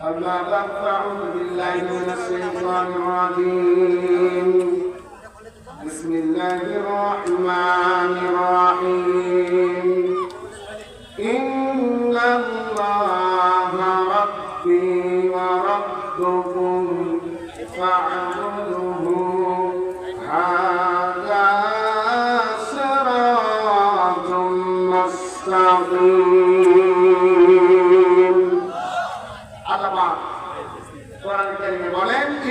أما بعد فأعوذ بالله من الشيطان الرجيم. بسم الله الرحمن الرحيم. إن الله ربي وربكم فاعبدوه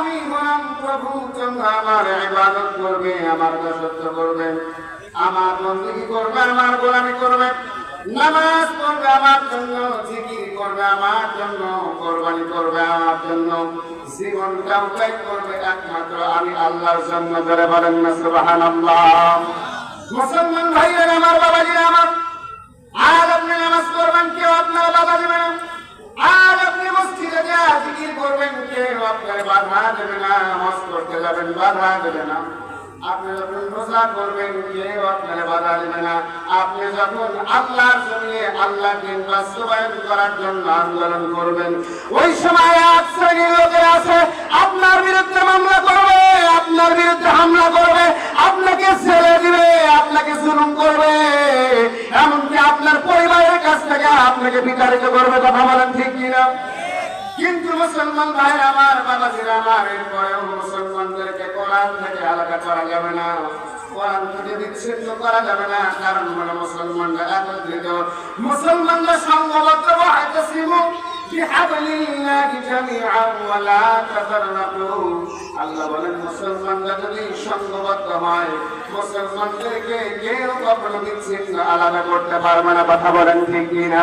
আমি হলাম প্রভু, তোমরা আমার ইবাদত করবে, আমার দাসত্ব করবে। আমার বন্দী করবে, আমার গোলামি করবে। নামাজ পড়বে আমার জন্য, জিকির করবে আমার জন্য, কোরবানি করবে আমার জন্য। জীবনটা উপায় করবে একমাত্র আমি আল্লাহর জন্য ধরে বলেন না, সুবহানাল্লাহ। মুসলমান ভাইয়ের, আমার বাবাজিরা, আমার আর আপনি নামাজ পড়বেন কেউ বাধা দেবে না পড়তে যাবেন, বাধা দেবে না। আপনি যখন রোজা করবেন কেউ আপনার বাধা দেবে না। আপনি যখন আল্লাহর আল্লাহ দিন বাস্তবায়ন করার জন্য আন্দোলন করবেন, ওই সময় এক শ্রেণির লোকের আছে, আপনার বিরুদ্ধে মামলা করবে, আপনার বিরুদ্ধে হামলা করবে, আপনাকে ছেড়ে দিবে, আপনাকে জুলুম করবে। এমনকি আপনার পরিবারের কাছ থেকে আপনাকে বিতাড়িত করবে, কথা বলেন ঠিক কিনা? কিন্তু মুসলমান ভাই আমার বাবাজিরা আমার, এরপরেও মুসলমানদেরকে কোরআন থেকে আলাদা করা যাবে না। করা যাবে না, কারণ মুসলমানরা মুসলমানরা আল্লাহ মুসলমানরা আলাদা করতে পারবে না, কথা বলেন ঠিক কিনা?